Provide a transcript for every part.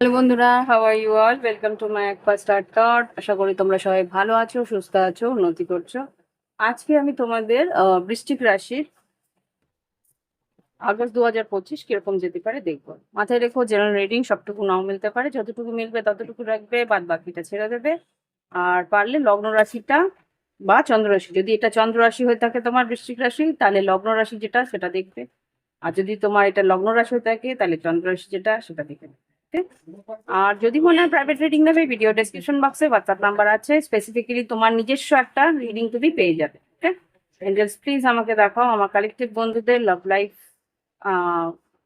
Hello বন্ধুরা how are you all welcome to my একবার start thought আশা করি তোমরা সবাই ভালো আছো, সুস্থ আছো, উন্নতি করছ। আজকে আমি তোমাদের বৃশ্চিক রাশির আগস্ট দু হাজার পঁচিশ কীরকম যেতে পারে দেখব। মাথায় রেখো জেনারেল রিডিং সবটুকু নাও মিলতে পারে। যতটুকু মিলবে ততটুকু রাখবে বাদ বাকিটা ছেড়ে দেবে। আর পারলে লগ্ন রাশিটা বা চন্দ্র রাশি, যদি এটা চন্দ্র রাশি হয়ে থাকে তোমার বৃষ্টিক রাশি, তাহলে লগ্ন রাশি যেটা, সেটা দেখবে। আর যদি তোমার এটা লগ্ন রাশি হয়ে থাকে, তাহলে চন্দ্র রাশি যেটা, সেটা দেখে নেবে। আছে? আর যদি মনে হয় প্রাইভেট রিডিং নেবে ভিডিও ডেসক্রিপশন বক্সে হোয়াটসঅ্যাপ নাম্বার আছে। স্পেসিফিক্যালি তোমার নিজস্ব একটা রিডিং তুমি পেয়ে যাবে এঞ্জেলস প্লিজ আমাকে দেখাও। আমার কালেকটিভ বন্ধুদের লাভ লাইফ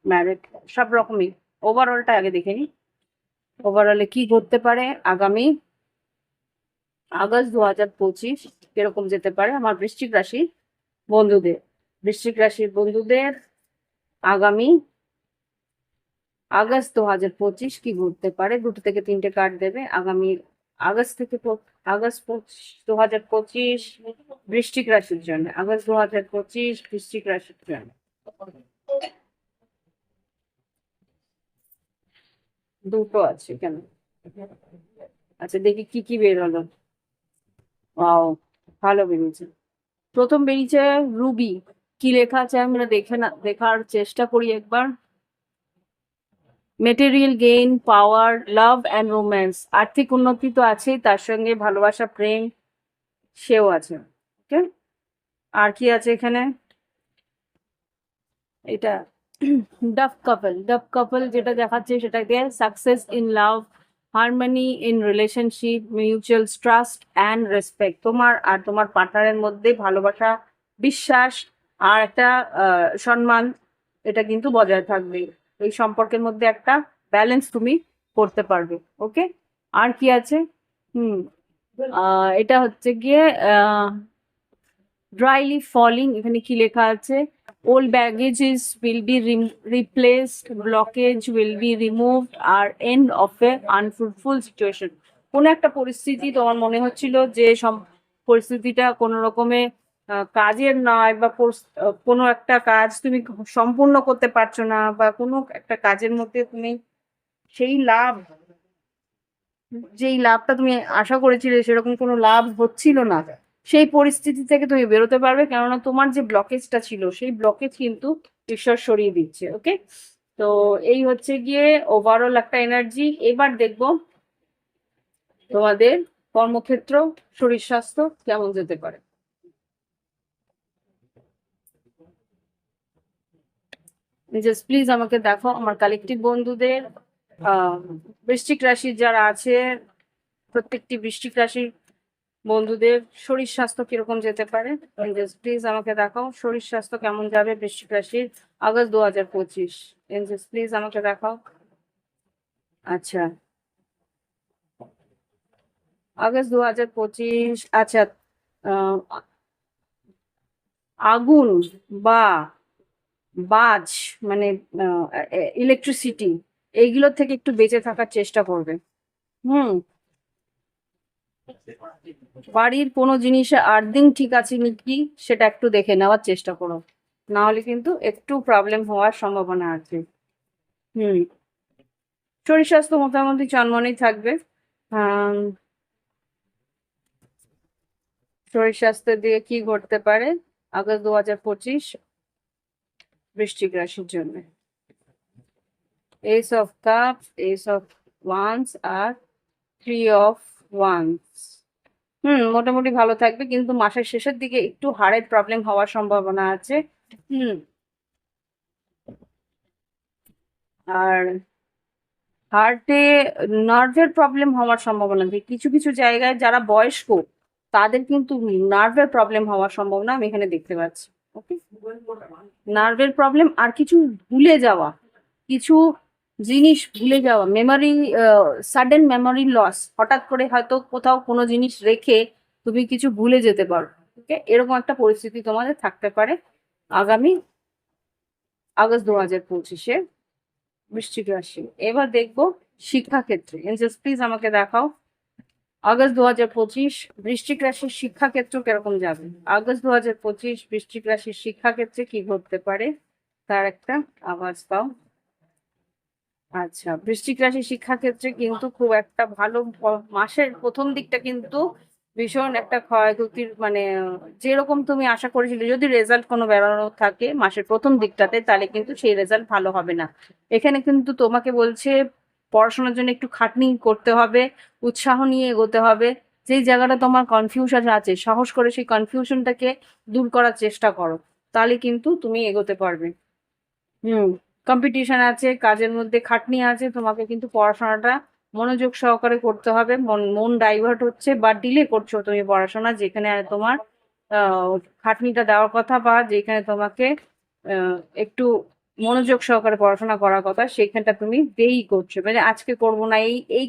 ম্যারেড সব রকমই। ওভারঅলটা আগে দেখে নিই ওভারঅলে কি ঘটতে পারে? আগামী আগস্ট দু হাজার পঁচিশ কীরকম যেতে পারে আমার বৃশ্চিক রাশির বন্ধুদের। বৃশ্চিক রাশির বন্ধুদের আগামী আগস্ট দু হাজার পঁচিশ কি ঘুরতে পারে? দুটো থেকে তিনটে কার্ড দেবে। আগামী আগস্ট থেকে আগস্ট দু হাজার পঁচিশ বৃষ্টিক রাশির জন্য। আগস্ট দু হাজার পঁচিশ বৃশ্চিক রাশির জন্য। দুটো আছে কেন? আচ্ছা দেখি কি কি বের হলো। ওয়াও, ভালো বেরিয়েছে। প্রথম বেরিয়েছে রুবি। কি লেখা আছে? আমরা দেখে না, দেখার চেষ্টা করি একবার। Material gain power love and romance আর্থিক উন্নতি তো আছেই, তার সঙ্গে ভালোবাসা, প্রেম, সেও আছে ওকে আর কি আছে এখানে? এটা ডাফ কাপল ডাফ কাপল যেটা দেখাচ্ছে সেটা দিয়ে success in love harmony in relationship mutual trust and respect তোমার আর তোমার পার্টনারের মধ্যে ভালোবাসা, বিশ্বাস আর একটা সম্মান, এটা কিন্তু বজায় থাকবে। এই সম্পর্কের মধ্যে একটা ব্যালেন্স তুমি করতে পারবে ওকে আর কি আছে? হুম এটা হচ্ছে গিয়ে ড্রাইলি ফলিং এখানে কি লেখা আছে? Old baggages will be replaced blockage will be removed R end of a unfruitful situation কোনো একটা পরিস্থিতি তোমার মনে হচ্ছিল যে সম- পরিস্থিতিটা কোনো রকমে কাজের নয় বা কোনো একটা কাজ তুমি সম্পূর্ণ করতে পারছ না বা কোনো একটা কাজের মধ্যে তুমি সেই লাভ, যেই লাভটা তুমি আশা করেছিলে সেরকম কোনো লাভ হচ্ছিল না, সেই পরিস্থিতি থেকে তুমি বেরোতে পারবে। কেননা তোমার যে ব্লকেজটা ছিল, সেই ব্লকেজ কিন্তু ঈশ্বর সরিয়ে দিচ্ছে ওকে তো এই হচ্ছে গিয়ে ওভারঅল একটা এনার্জি এবার দেখব তোমাদের কর্মক্ষেত্র, শরীর স্বাস্থ্য কেমন যেতে পারে। জাস্ট প্লিজ আমাকে দেখো, আমার কালেকটিভ বন্ধুদের বৃষ্টিক রাশির যারা আছে, প্রত্যেকটি বৃষ্টিক রাশির বন্ধুদের শরীর স্বাস্থ্য কীরকম যেতে পারে জাস্ট প্লিজ আমাকে দেখাও, শরীর স্বাস্থ্য কেমন যাবে বৃশ্চিক রাশির আগস্ট দু হাজার পঁচিশ প্লিজ আমাকে দেখাও। আচ্ছা। আগস্ট দু হাজার পঁচিশ আচ্ছা আগুন বা বাজ মানে ইলেকট্রিসিটি এইগুলোর থেকে একটু বেঁচে থাকার চেষ্টা করবে। হুম। বাড়ির কোনো জিনিসে আর্থিং ঠিক আছে নাকি সেটা একটু দেখে নেওয়ার চেষ্টা করো। না হলে কিন্তু একটু প্রবলেম হওয়ার সম্ভাবনা আছে। হুম। শরীর স্বাস্থ্য মোটামুটি চনমনেই থাকবে। শরীর স্বাস্থ্য দিয়ে কি ঘটতে পারে? আগস্ট দু হাজার পঁচিশ বৃশ্চিক রাশির জন্য। Ace of cups ace of wands R three of wands হুম, মোটামুটি ভালো থাকবে, কিন্তু মাসের শেষের দিকে একটু হাড়ের প্রবলেম হওয়ার সম্ভাবনা আছে। হুম। আর হার্টে নার্ভের প্রবলেম হওয়ার সম্ভাবনা আছে কিছু কিছু জায়গায় যারা বয়স্ক, তাদের কিন্তু নার্ভের প্রবলেম হওয়ার সম্ভাবনা আমি এখানে দেখতে পাচ্ছি। নার্ভের প্রবলেম আর কিছু ভুলে যাওয়া, কিছু জিনিস ভুলে যাওয়া মেমোরি সাডেন মেমোরি লস হঠাৎ করে হয়তো কোথাও কোনো জিনিস রেখে তুমি কিছু ভুলে যেতে পারো ওকে এরকম একটা পরিস্থিতি তোমাদের থাকতে পারে আগামী আগস্ট দু হাজার পঁচিশে বৃশ্চিক রাশি। এবার দেখব শিক্ষাক্ষেত্রে। এঞ্জেলস প্লিজ আমাকে দেখাও। আগস্ট দু হাজার পঁচিশ বৃশ্চিক রাশির শিক্ষাক্ষেত্র কীরকম যাবে? আগস্ট দু হাজার পঁচিশ বৃশ্চিক রাশির শিক্ষাক্ষেত্রে কি ঘটতে পারে? তার একটা আওয়াজ পাও আচ্ছা বৃশ্চিক রাশির শিক্ষাক্ষেত্রে কিন্তু খুব একটা ভালো মাসের প্রথম দিকটা কিন্তু ভীষণ একটা ক্ষয়ক্ষতির মানে যেরকম তুমি আশা করেছিলে, যদি রেজাল্ট কোনো বেরোনো থাকে মাসের প্রথম দিকটাতে, তাহলে কিন্তু সেই রেজাল্ট ভালো হবে না। এখানে কিন্তু তোমাকে বলছে পড়াশোনার জন্য একটু খাটনি করতে হবে, উৎসাহ নিয়ে এগোতে হবে। যেই জায়গাটা তোমার কনফিউশন আছে, সাহস করে সেই কনফিউশনটাকে দূর করার চেষ্টা করো, তাহলে কিন্তু তুমি এগোতে পারবে। হুম কম্পিটিশন আছে, কাজের মধ্যে খাটনি আছে, তোমাকে কিন্তু পড়াশোনাটা মনোযোগ সহকারে করতে হবে। মন মন ডাইভার্ট হচ্ছে বা ডিলে করছ তুমি পড়াশোনা, যেখানে তোমার খাটনিটা দেওয়ার কথা বা যেখানে তোমাকে একটু মনোযোগ সহকারে পড়াশোনা করার কথা সেইখানটা তুমি দেরি করছ। মানে আজকে করব না, এই এই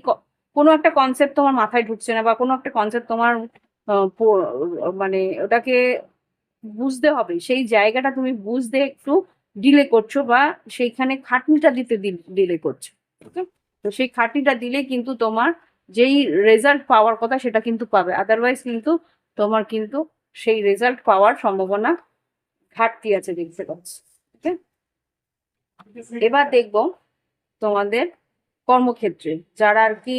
কোনো একটা কনসেপ্ট তোমার মাথায় ঢুকছে না বা কোনো একটা কনসেপ্ট তোমার মানে ওটাকে বুঝতে হবে। সেই জায়গাটা তুমি বুঝতে একটু ডিলে করছ বা সেইখানে খাটনিটা দিতে ডিলে করছ। তো সেই খাটনিটা দিলে কিন্তু তোমার যেই রেজাল্ট পাওয়ার কথা সেটা কিন্তু পাবে। আদারওয়াইজ কিন্তু তোমার কিন্তু সেই রেজাল্ট পাওয়ার সম্ভাবনা ঘাটতি আছে দেখতে পাচ্ছি। এবার দেখব তোমাদের কর্মক্ষেত্রে, যারা আর কি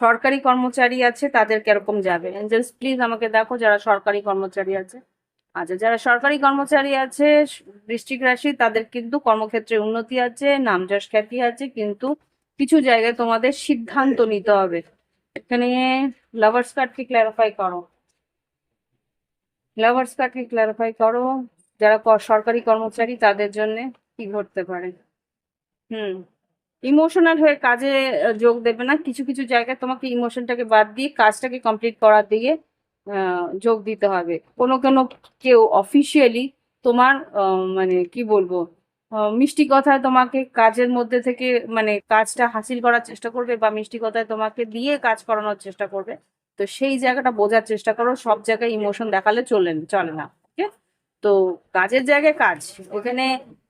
সরকারি কর্মচারী আছে তাদের কীরকম যাবে? এঞ্জেলস প্লিজ আমাকে দেখো যারা সরকারি কর্মচারী আছে। আচ্ছা যারা সরকারি কর্মচারী আছে বৃশ্চিক রাশি, তাদের কিন্তু কর্মক্ষেত্রে উন্নতি আছে নাম যশ খ্যাতি আছে, কিন্তু কিছু জায়গায় তোমাদের সিদ্ধান্ত নিতে হবে। এখানে লাভার্স কার্ডকে ক্ল্যারিফাই করো। লাভার্স কার্ডকে ক্ল্যারিফাই করো। যারা সরকারি কর্মচারী, তাদের জন্য কি ঘটতে পারে? হুম ইমোশনাল হয়ে কাজে যোগ দেবে না। কিছু কিছু জায়গায় তোমাকে ইমোশনটাকে বাদ দিয়ে কাজটাকে কমপ্লিট করার দিকে যোগ দিতে হবে। কোনো কোনো কেউ অফিসিয়ালি তোমার মানে কি বলব মিষ্টি কথায় তোমাকে কাজের মধ্যে থেকে মানে কাজটা হাসিল করার চেষ্টা করবে বা মিষ্টি কথায় তোমাকে দিয়ে কাজ করানোর চেষ্টা করবে। তো সেই জায়গাটা বোঝার চেষ্টা করো সব জায়গায় ইমোশন দেখালে চলে চলে না ঠিক তো কাজের জায়গায় কাজ আহ,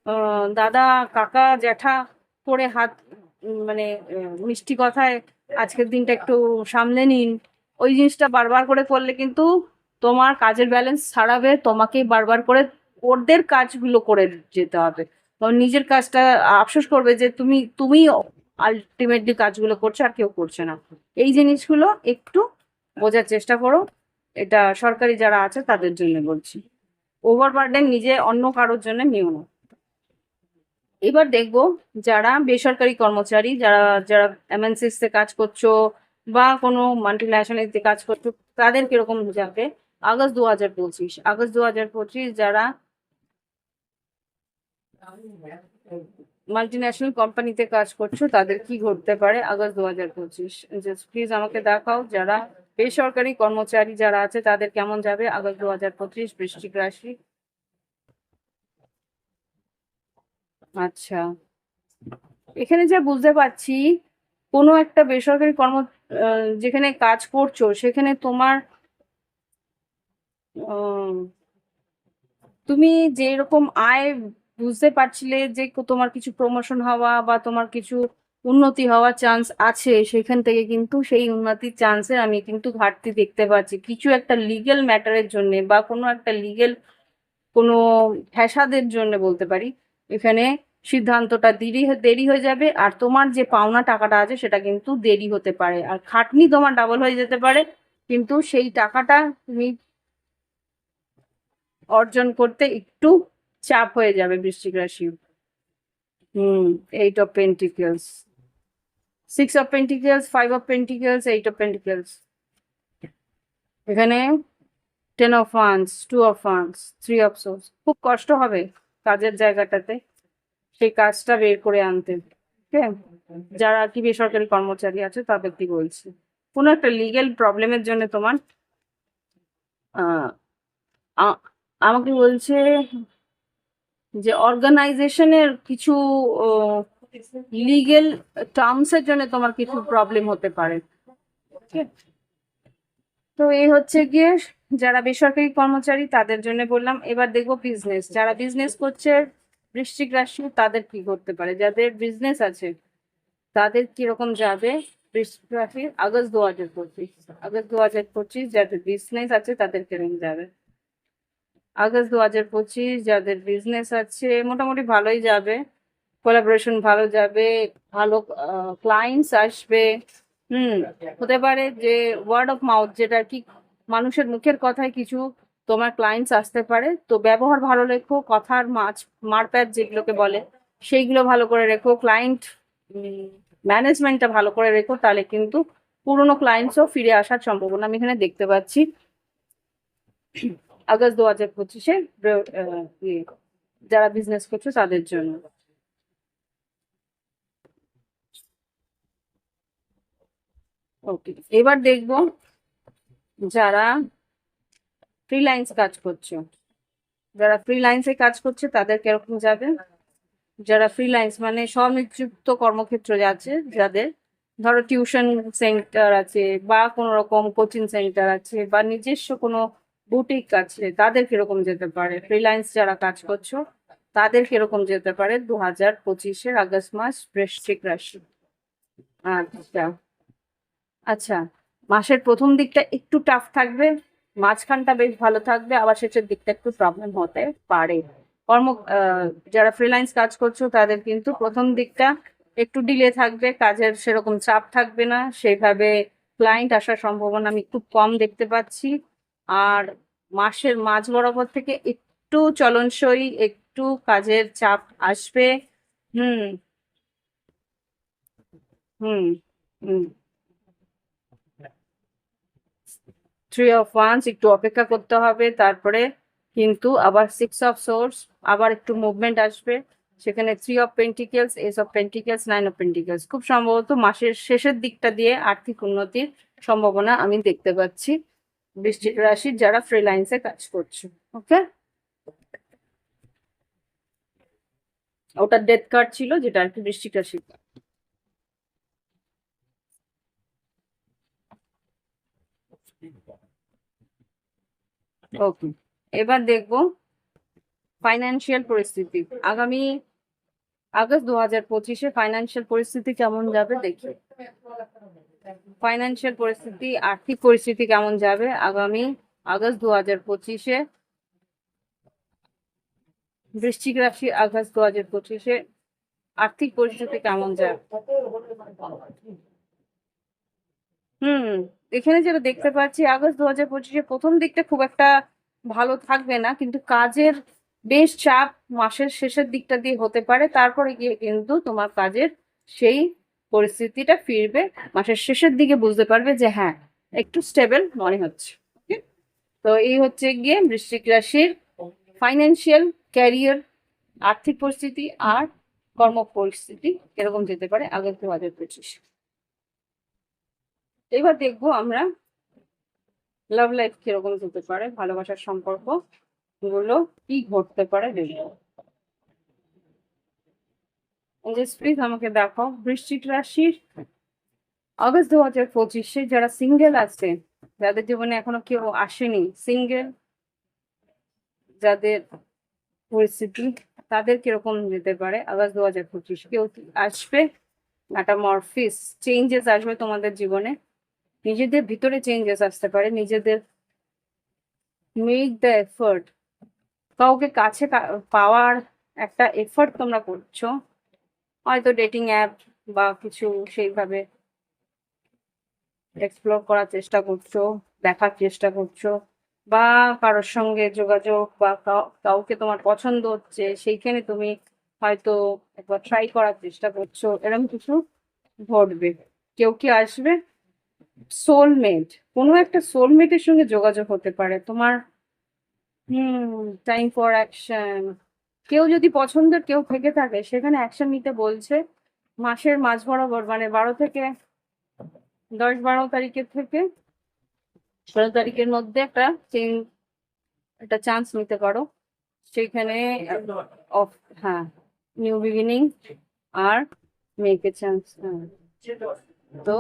দাদা, কাকা, জ্যাঠা করে হাত মানে মিষ্টি কথায় আজকের দিনটা একটু সামলে নিন। ওই জিনিসটা বারবার করে করলে কিন্তু তোমার কাজের ব্যালেন্স ছাড়াবে, তোমাকে বারবার করে ওদের কাজগুলো করে যেতে হবে। নিজের কাজটা আফসোস করবে যে তুমি তুমি আলটিমেটলি কাজগুলো করছ আর কেউ করছে না। এই জিনিসগুলো একটু বোঝার চেষ্টা করো। এটা সরকারি যারা আছে তাদের জন্য বলছি। ওভারবার্ডেন নিজে অন্য কারোর জন্য নিও না। এবার দেখব যারা বেসরকারি কর্মচারী, যারা যারা এমএনসিস কাজ করছ বা কোনো মাল্টি ন্যাশনালিতে কাজ করছ, তাদের কীরকম যাবে? আগস্ট দু হাজার পঁচিশ, আগস্ট দু হাজার পঁচিশ যারা মাল্টি ন্যাশনাল কোম্পানিতে কাজ করছ, তাদের কি ঘটতে পারে আগস্ট দু হাজার পঁচিশ? প্লিজ আমাকে দেখাও যারা বেসরকারি কর্মচারী যারা আছে, তাদের কেমন যাবে আগস্ট দু হাজার পঁচিশ বৃশ্চিক রাশি? আচ্ছা। এখানে যা বুঝতে পারছি, কোনো একটা বেসরকারি কর্ম যেখানে কাজ করছ, সেখানে তোমার তুমি যে রকম আয় বুঝতে পারছিলে যে তোমার কিছু প্রমোশন হওয়া বা তোমার কিছু উন্নতি হওয়ার চান্স আছে, সেখান থেকে কিন্তু সেই উন্নতির চান্সের আমি কিন্তু ঘাটতি দেখতে পাচ্ছি। কিছু একটা লিগেল ম্যাটারের জন্য বা কোনো একটা লিগেল কোনো ফ্যাসাদের জন্য বলতে পারি। এখানে সিদ্ধান্তটা দেরি দেরি হয়ে যাবে আর তোমার যে পাওনা টাকাটা আছে সেটা কিন্তু দেরি হতে পারে। আর খাটনি তোমার ডাবল হয়ে যেতে পারে, কিন্তু সেই টাকাটা তুমি অর্জন করতে একটু চাপ হয়ে যাবে বৃশ্চিক রাশি। হুম eight of pentacles six of pentacles five of pentacles eight of pentacles এখানে ten of wands two of wands three of swords খুব কষ্ট হবে। কাজের জায়গাটাতে সেই কাজটা বের করে আনতে আছে যারা আর কি বেসরকারি কর্মচারী আছে তাদের কি বলছি কোনো একটা লিগেল প্রবলেমের জন্য তোমার আমাকে বলছে যে অর্গানাইজেশনের কিছু লিগেল টার্মস এর জন্য তোমার কিছু প্রবলেম হতে পারে Okay? তো এই হচ্ছে গিয়ে যারা বেসরকারি কর্মচারী, তাদের জন্য বললাম, এবার দেখব বিজনেস যারা বিজনেস করছে বৃশ্চিক রাশি, তাদের কি করতে পারে? যাদের বিজনেস আছে, তাদের কীরকম যাবে বৃশ্চিক রাশি? আগস্ট দু হাজার পঁচিশ। আগস্ট দু হাজার পঁচিশ, যাদের বিজনেস আছে, তাদের কীরকম যাবে? আগস্ট দু হাজার পঁচিশ, যাদের বিজনেস আছে, মোটামুটি ভালোই যাবে। কোলাবোরেশন ভালো যাবে, ভালো ক্লায়েন্টস আসবে। হুম, হতে পারে যে ওয়ার্ড অফ মাউথ যেটা কি মানুষের মুখের কথায় কিছু তোমার ক্লায়েন্টস আসতে পারে। তো ব্যবহার ভালো রেখো, কথার মাছ মারপ্যাচ যেগুলোকে বলে, সেইগুলো ভালো করে রেখো। ক্লায়েন্ট ম্যানেজমেন্টটা ভালো করে রেখো, তাহলে কিন্তু পুরোনো ক্লায়েন্টসও ফিরে আসার সম্ভাবনা আমি এখানে দেখতে পাচ্ছি। আগস্ট দু হাজার পঁচিশে যারা বিজনেস করছ তাদের জন্য। ওকে এবার দেখব যারা ফ্রিল্যান্স কাজ করছ, যারা ফ্রিল্যান্সে কাজ করছে তাদের কীরকম যাবে? যারা ফ্রিল্যান্স মানে স্বনিযুক্ত কর্মক্ষেত্র আছে যাদের ধরো টিউশন সেন্টার আছে বা কোনো রকম কোচিং সেন্টার আছে বা নিজস্ব কোনো বুটিক আছে, তাদের কীরকম যেতে পারে? ফ্রিল্যান্স যারা কাজ করছ, তাদের কীরকম যেতে পারে? দু হাজার পঁচিশের আগস্ট মাস বৃশ্চিক রাশি আচ্ছা। আচ্ছা। মাসের প্রথম দিকটা একটু টাফ থাকবে, মাঝখানটা বেশ ভালো থাকবে, আবার শেষের দিকটা একটু প্রবলেম হতে পারে। কর্ম যারা ফ্রিল্যান্স কাজ করছ, তাদের কিন্তু প্রথম দিকটা একটু ডিলে থাকবে, কাজের সেরকম চাপ থাকবে না সেইভাবে ক্লায়েন্ট আসার সম্ভাবনা আমি একটু কম দেখতে পাচ্ছি। আর মাসের মাঝ বরাবর থেকে একটু চলনসই, একটু কাজের চাপ আসবে। হুম। হুম। হুম। থ্রি অফ ওয়ান্স একটু অপেক্ষা করতে হবে, তারপরে কিন্তু আবার সিক্স অফ সোর্স আবার একটু মুভমেন্ট আসবে। সেখানে three of pentacles ace of pentacles nine of pentacles খুব সম্ভবত মাসের শেষের দিকটা দিয়ে আর্থিক উন্নতির সম্ভাবনা আমি দেখতে পাচ্ছি। বৃষ্টিক রাশির যারা ফ্রিলাইন্সে কাজ করছে ওকে ওটা ডেথ কার্ড ছিল, যেটা আর কি বৃষ্টিক রাশির। ওকে এবার দেখব ফাইন্যান্সিয়াল পরিস্থিতি। আগামী আগস্ট দু হাজার পঁচিশে ফাইন্যান্সিয়াল পরিস্থিতি কেমন যাবে দেখি। ফাইন্যান্সিয়াল পরিস্থিতি, আর্থিক পরিস্থিতি কেমন যাবে আগামী আগস্ট দু হাজার পঁচিশে? বৃশ্চিক রাশি আগস্ট দু হাজার পঁচিশে আর্থিক পরিস্থিতি কেমন যাবে? হুম। এখানে যেটা দেখতে পাচ্ছি, আগস্ট দু হাজার পঁচিশে প্রথম দিকটা খুব একটা ভালো থাকবে না, কিন্তু কাজের বেশ চাপ মাসের শেষের দিকটা দিয়ে হতে পারে, তারপরে গিয়ে কিন্তু তোমার কাজের সেই পরিস্থিতিটা ফিরবে, মাসের শেষের দিকে বুঝতে পারবে যে হ্যাঁ একটু স্টেবল মনে হচ্ছে? তো এই হচ্ছে গিয়ে বৃশ্চিক রাশির ফাইন্যান্সিয়াল ক্যারিয়ার আর্থিক পরিস্থিতি আর কর্ম পরিস্থিতি এরকম যেতে পারে আগস্ট দু হাজার পঁচিশ এবার দেখব আমরা লাভ লাইফ কীরকম যেতে পারে, ভালোবাসার সম্পর্কগুলো কি ঘটতে পারে দেখব। প্লিজ আমাকে দেখাও। বৃশ্চিক রাশির আগস্ট দু হাজার পঁচিশে যারা সিঙ্গেল আছে, যাদের জীবনে এখনও কেউ আসেনি সিঙ্গেল যাদের পরিস্থিতি, তাদের কীরকম যেতে পারে আগস্ট দু হাজার পঁচিশ? কেউ আসবে? একটা মরফিস চেঞ্জেস আসবে তোমাদের জীবনে। নিজেদের ভিতরে চেঞ্জেস আসতে পারে, নিজেদের মেক দ্য এফর্ট কাউকে কাছে পাওয়ার একটা এফর্ট তোমরা করছ, হয়তো ডেটিং অ্যাপ বা কিছু সেইভাবে এক্সপ্লোর করার চেষ্টা করছ, দেখার চেষ্টা করছ, বা কারোর সঙ্গে যোগাযোগ বা কাউকে তোমার পছন্দ হচ্ছে, সেইখানে তুমি হয়তো একবার ট্রাই করার চেষ্টা করছ এরকম কিছু ঘটবে। কেউ কি আসবে? সোলমেট কোনো একটা সোলমেটের সঙ্গে যোগাযোগ হতে পারে। তোমার, হুম টাইম ফর অ্যাকশন কেউ যদি পছন্দের কেউ থেকে থাকে, সেখানে অ্যাকশন নিতে বলছে। মাসের মাঝ বরাবর মানে বারো থেকে দশ বারো তারিখের থেকে ষোলো তারিখের মধ্যে একটা চেঞ্জ একটা চান্স নিতে পারো। সেখানে অফ হ্যাঁ নিউ বিগিনিং আর এ চান্স তো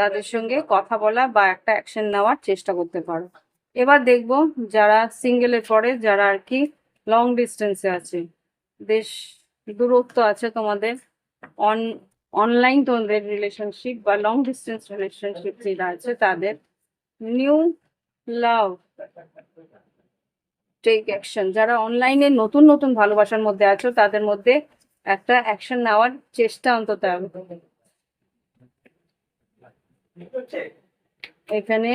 তাদের সঙ্গে কথা বলা বা একটা অ্যাকশন নেওয়ার চেষ্টা করতে পারো। এবার দেখব যারা সিঙ্গেলে পড়ে, যারা আর কি লং ডিস্টেন্সে আছে। বেশ দূরত্ব আছে তোমাদের। অন অনলাইন তোমাদের রিলেশনশিপ বা লং ডিস্টেন্স রিলেশনশিপ যেটা আছে, তাদের নিউ লাভ টেক অ্যাকশন যারা অনলাইনে নতুন নতুন ভালোবাসার মধ্যে আছো, তাদের মধ্যে একটা অ্যাকশন নেওয়ার চেষ্টা অন্তত এখানে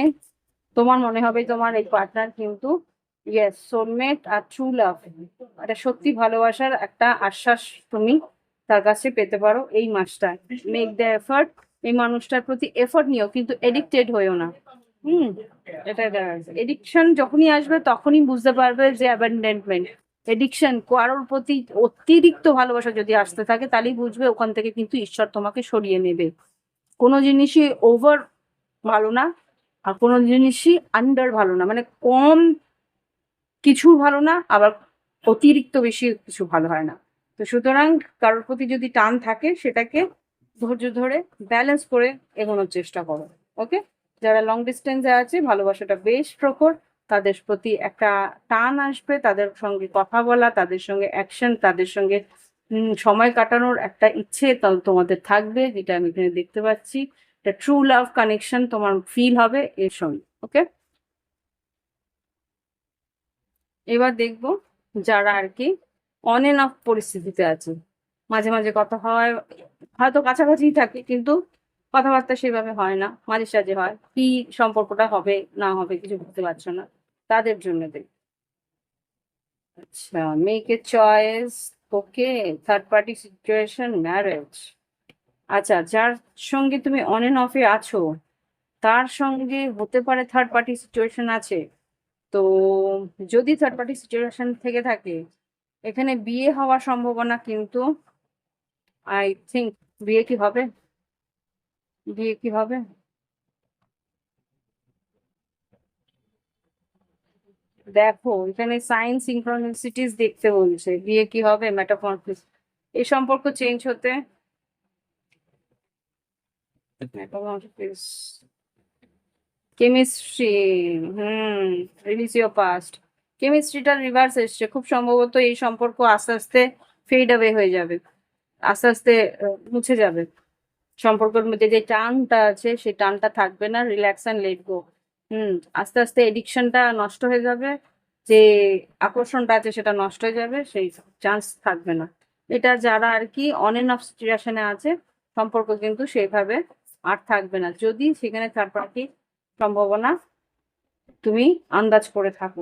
তোমার মনে হবে তোমার এই পার্টনার কিন্তু ইয়েস সোলমেট আর ট্রু লাভ এটা সত্যি ভালোবাসার একটা আশ্বাস তুমি তার কাছে পেতে পারো এই মাসটায় মেক দ্য এফার্ট এই মানুষটার প্রতি এফোর্ট নিও, কিন্তু এডিক্টেড হয়েও না। হুম, এটা এডিকশন যখনই আসবে তখনই বুঝতে পারবে যে অ্যাবান্ডেন্টমেন্ট এডিকশন কারোর প্রতি অতিরিক্ত ভালোবাসা যদি আসতে থাকে, তাহলেই বুঝবে ওখান থেকে কিন্তু ঈশ্বর তোমাকে সরিয়ে নেবে। কোনো জিনিসই ওভার ভালো না, আর কোনো জিনিসই আন্ডার ভালো না। মানে কম কিছু ভালো না, আবার অতিরিক্ত বেশি কিছু ভালো হয় না। তো সুতরাং কারোর প্রতি যদি টান থাকে, সেটাকে ধৈর্য ধরে ব্যালেন্স করে এগোনোর চেষ্টা করো। ওকে যারা লং ডিস্টেন্সে আছে, ভালোবাসাটা বেশ প্রখর। তাদের প্রতি একটা টান আসবে, তাদের সঙ্গে কথা বলা, তাদের সঙ্গে অ্যাকশন তাদের সঙ্গে সময় কাটানোর একটা ইচ্ছে তোমাদের থাকবে, যেটা আমি এখানে দেখতে পাচ্ছি। একটা ট্রু লাভ কানেকশন তোমার ফিল হবে এর সঙ্গে ওকে এবার দেখব যারা আর কি অন এন্ড অফ পরিস্থিতিতে আছে। মাঝে মাঝে কথা হয়, হয়তো কাছাকাছি থাকে, কিন্তু কথাবার্তা সেভাবে হয় না, মাঝে সাঝে হয়, কি সম্পর্কটা হবে, না হবে, কিছু বুঝতে পারছ না। তাদের জন্য দেখ আচ্ছা। Make a choice okay third party situation marriage আচ্ছা যার সঙ্গে তুমি অন এন্ড অফে আছো তার সঙ্গে হতে পারে থার্ড পার্টি সিচুয়েশন আছে। তো যদি থার্ড পার্টি সিচুয়েশন থেকে থাকে এখানে বিয়ে হওয়ার সম্ভাবনা কিন্তু আই থিঙ্ক বিয়ে কি হবে? বিয়ে কি হবে? দেখো, এখানে সাইন সিনক্রোনিসিটিস দেখতে বলছে। বিয়ে কি হবে? মেটাফরফিস এই সম্পর্ক চেঞ্জ হতে chemistry hmm release your past কেমিস্ট্রিটা রিভার্স এসছে। খুব সম্ভবত এই সম্পর্ক আস্তে আস্তে ফেড অ্যাওয়ে হয়ে যাবে। আস্তে আস্তে মুছে যাবে। সম্পর্কের মধ্যে যে টানটা আছে সেই টানটা থাকবে না। Relax and let go hmm, আস্তে আস্তে এডিকশনটা নষ্ট হয়ে যাবে, যে আকর্ষণটা আছে সেটা নষ্ট হয়ে যাবে, সেই চান্স থাকবে না। এটা যারা আর কি অন এন্ড অফ সিচুয়েশনে আছে, সম্পর্ক কিন্তু সেভাবে আর থাকবে না। যদি সেখানে থার্ড পার্টি সম্ভাবনা তুমি আন্দাজ করে থাকো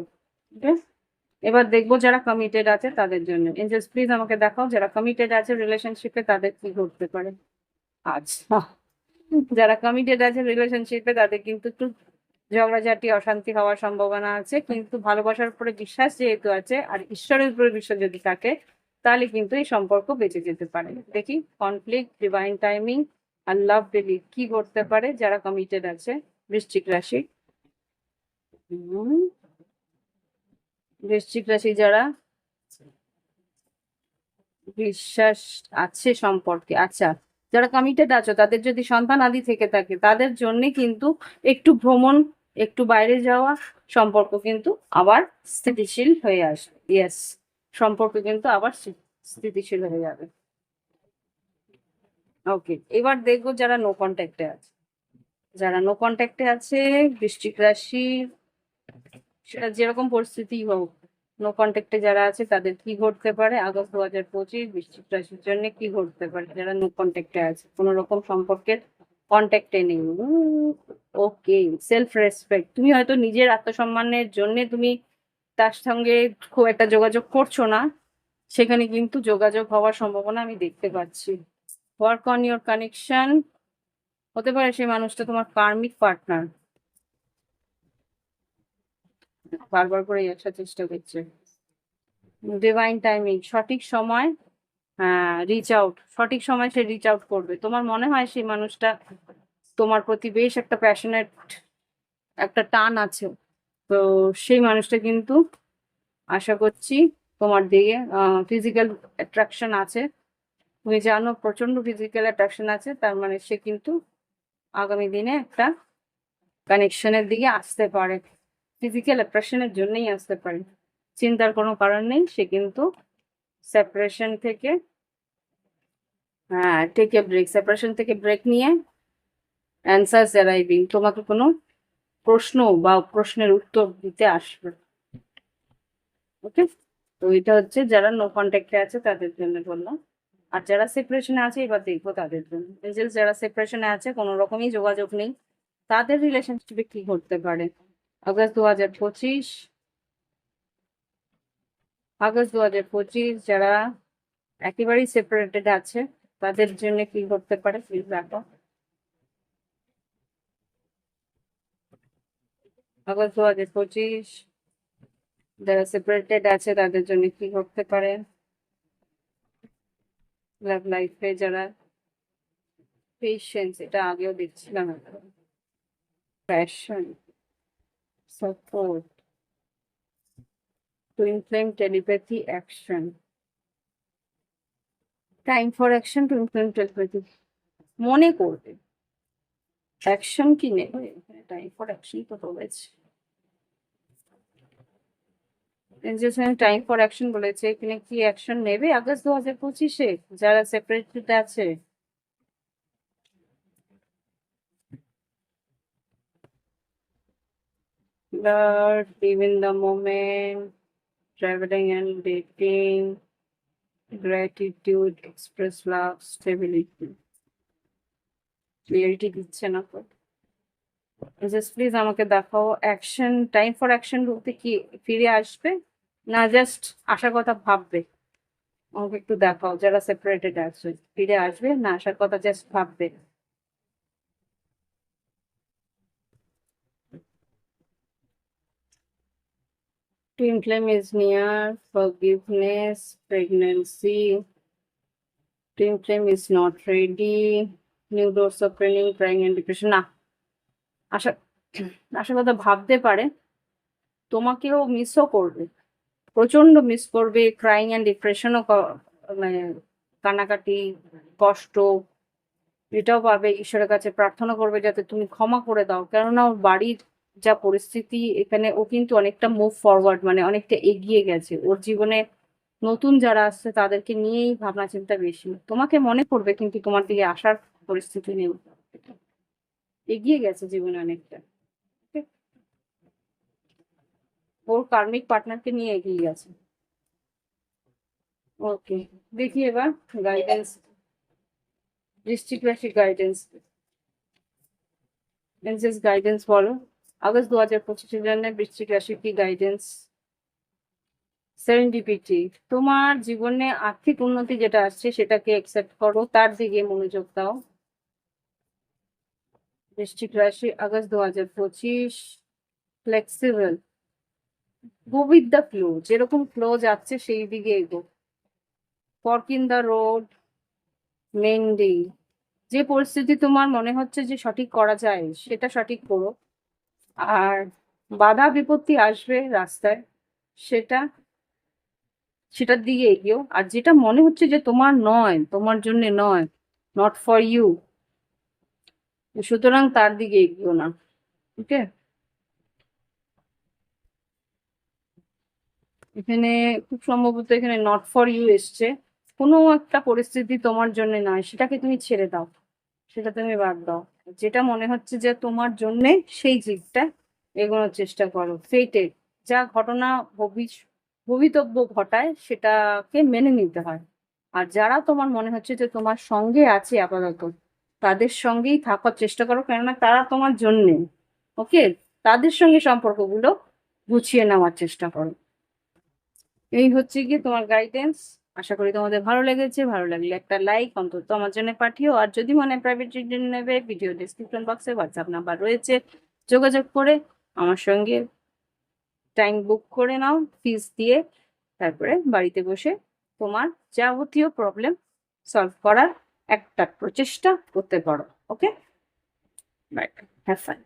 এবার দেখব যারা কমিটেড আছে তাদের জন্য। এঞ্জেলস প্লিজ আমাকে দেখাও যারা কমিটেড আছে রিলেশনশিপে তাদের কি ঘটতে পারে। আচ্ছা যারা কমিটেড আছে রিলেশনশিপে তাদের কিন্তু একটু ঝগড়াঝাটি, অশান্তি হওয়ার সম্ভাবনা আছে, কিন্তু ভালোবাসার উপরে বিশ্বাস যেহেতু আছে আর ঈশ্বরের উপরে বিশ্বাস যদি থাকে, তাহলে কিন্তু এই সম্পর্ক বেঁচে যেতে পারে। দেখি কনফ্লিক্ট ডিভাইন টাইমিং আর লাভ বিলিভ কি করতে পারে যারা কমিটেড আছে? বৃশ্চিক রাশি। বৃশ্চিক রাশি যারা বিশ্বাস আছে সম্পর্কে আচ্ছা যারা কমিটেড আছো, তাদের যদি সন্তান আদি থেকে থাকে, তাদের জন্য কিন্তু একটু ভ্রমণ একটু বাইরে যাওয়া সম্পর্ক কিন্তু আবার স্থিতিশীল হয়ে আসবে ইয়েস সম্পর্ক কিন্তু আবার স্থিতিশীল হয়ে যাবে। ওকে এবার দেখব যারা নো কন্ট্যাক্টে আছে। যারা নো কন্ট্যাক্টে আছে, বৃশ্চিক রাশি, সেটা যেরকম পরিস্থিতি হোক নো কন্ট্যাক্টে যারা আছে, তাদের কি ঘটতে পারে? আগস্ট দু হাজার পঁচিশ বৃষ্টিক রাশির জন্য কি ঘটতে পারে? যারা নো কন্ট্যাক্টে আছে, কোনো রকম সম্পর্কের কন্ট্যাক্টে নেই ওকে সেলফ রেসপেক্ট তুমি হয়তো নিজের আত্মসম্মানের জন্য তুমি তার সঙ্গে খুব একটা যোগাযোগ করছ না, সেখানে কিন্তু যোগাযোগ হওয়ার সম্ভাবনা আমি দেখতে পাচ্ছি। ওয়ার্ক অন ইওর কানেকশন হতে পারে সেই মানুষটা তোমার কার্মিক পার্টনার বারবার করে আসার চেষ্টা করছে। ডিভাইন টাইমিং সঠিক সময় রিচ আউট সঠিক সময় সে রিচ আউট করবে। তোমার মনে হয় সেই মানুষটা তোমার প্রতি বেশ একটা প্যাশনেট একটা টান আছে? তো সেই মানুষটা কিন্তু আশা করছি তোমার দিকে ফিজিক্যাল অ্যাট্রাকশন আছে। তুমি জানো প্রচণ্ড ফিজিক্যাল অ্যাট্রাকশন আছে, তার মানে সে কিন্তু আগামী দিনে একটা কানেকশনের দিকে আসতে পারে। ফিজিক্যাল অ্যাট্রাকশনের জন্যই আসতে পারে। চিন্তার কোনো কারণ নেই, সে কিন্তু সেপারেশন থেকে হ্যাঁ টেকে ব্রেক সেপারেশন থেকে ব্রেক নিয়ে অ্যান্সার্স অ্যারাইভিং তোমাকে কোনো প্রশ্ন বা প্রশ্নের উত্তর দিতে আসবে ওকে তো এটা হচ্ছে যারা নো কন্ট্যাক্টে আছে তাদের জন্য বললাম আর যারা সেপারেশনে আছে এবার দেখব তাদের জন্য। এঞ্জেলস যারা সেপারেশনে আছে, কোনো রকমই যোগাযোগ নেই। তাদের রিলেশনশিপে কি ঘটতে পারে? আগস্ট দু হাজার পঁচিশ। আগস্ট দু হাজার পঁচিশ যারা একেবারেই সেপারেটেড আছে তাদের জন্য কি ঘটতে পারে প্লিজ দেখো। আগস্ট দু হাজার পঁচিশ। যারা সেপারেটেড আছে, তাদের কি পারে? লাইফে যারা এটা আগেও support twin flame telepathy action time for action flame telepathy মনে করবে। অ্যাকশন কি নেবে টাইম ফর অ্যাকশন তো রয়েছে টাইম ফর অ্যাকশন বলেছে। এখানে কি অ্যাকশন নেবে? আগস্ট দু হাজার পঁচিশে যারা সেপারেটেড আছে। Lord, live in the moment, traveling and gratitude, express love, stability. Clarity দিচ্ছে না তো। জাস্ট প্লিজ আমাকে দেখাও অ্যাকশন টাইম ফর অ্যাকশন বলতে কি ফিরে আসবে? না জাস্ট আসার কথা ভাববে। আমাকে একটু দেখাও যারা সেপারেটেড আছে ফিরে আসবে? না আসার কথা জাস্ট ভাববে। Twin flame is near, forgiveness, pregnancy. Twin flame is not ready. New doors opening, crying and depression. না আশা আশা কথা ভাবতে পারে তোমাকেও মিসও করবে প্রচণ্ড মিস করবে ক্রাইং অ্যান্ড ডিপ্রেশনও মানে কানাকাটি কষ্ট এটাও পাবে ঈশ্বরের কাছে প্রার্থনা করবে যাতে তুমি ক্ষমা করে দাও কেননা ওর বাড়ির যা পরিস্থিতি, এখানে ও কিন্তু অনেকটা মুভ ফরওয়ার্ড মানে অনেকটা এগিয়ে গেছে। ওর জীবনে নতুন যারা আসছে, তাদেরকে নিয়েই ভাবনা চিন্তা বেশি। তোমাকে মনে করবে কিন্তু তোমার দিকে আসার পরিস্থিতি নেই এগিয়ে গেছে জীবনে অনেকটা। ওর কার্মিক পার্টনারকে নিয়ে এগিয়ে গেছে। ওকে দেখি এবার গাইডেন্স ডিস্ট্রিক্ট গাইডেন্স গাইডেন্স বলো। আগস্ট দু হাজার পঁচিশের জন্য বৃশ্চিক রাশি কি গাইডেন্স সেরেন্ডিপিটি তোমার জীবনে আর্থিক উন্নতি যেটা আসছে সেটাকে অ্যাকসেপ্ট করো, তার দিকে মনোযোগ দাও। বৃশ্চিক রাশি, আগস্ট দু হাজার পঁচিশ flexible go with the flow যেরকম ফ্লো যাচ্ছে সেই দিকে এগো। Fork in the road mending যে পরিস্থিতি তোমার মনে হচ্ছে যে সঠিক করা যায়, সেটা সঠিক করো। আর বাধা বিপত্তি আসবে রাস্তায়, সেটা সেটার দিকে এগিয়েও। আর যেটা মনে হচ্ছে যে তোমার নয়, তোমার জন্য নয় নট ফর ইউ সুতরাং তার দিকে এগিয়েও না, ওকে? এখানে খুব সম্ভবত এখানে নট ফর ইউ এসছে। কোনো একটা পরিস্থিতি তোমার জন্য নয়, সেটাকে তুমি ছেড়ে দাও, সেটা তুমি বাদ দাও। যেটা মনে হচ্ছে যে তোমার জন্যে সেই দিকটা এগোনোর চেষ্টা করো ফেটে যা ঘটনা ভবিতব্য ঘটায় সেটাকে মেনে নিতে হয়। আর যারা তোমার মনে হচ্ছে যে তোমার সঙ্গে আছে আপাতত, তাদের সঙ্গেই থাকার চেষ্টা করো, কেননা তারা তোমার জন্যে। ওকে তাদের সঙ্গে সম্পর্কগুলো গুছিয়ে নেওয়ার চেষ্টা করো। এই হচ্ছে গিয়ে তোমার গাইডেন্স আশা করি তোমাদের ভালো লেগেছে, ভালো লাগলে একটা লাইক অন্তত আমার জন্য পাঠিও। আর যদি মনে প্রাইভেট জন্য নেবে ভিডিও ডিসক্রিপশন বক্সে হোয়াটসঅ্যাপ নাম্বার রয়েছে, যোগাযোগ করে আমার সঙ্গে টাইম বুক করে নাও ফিস দিয়ে। তারপরে বাড়িতে বসে তোমার যাবতীয় প্রবলেম সলভ করার একটা প্রচেষ্টা করতে পারো ওকে বাই হ্যাভ ফান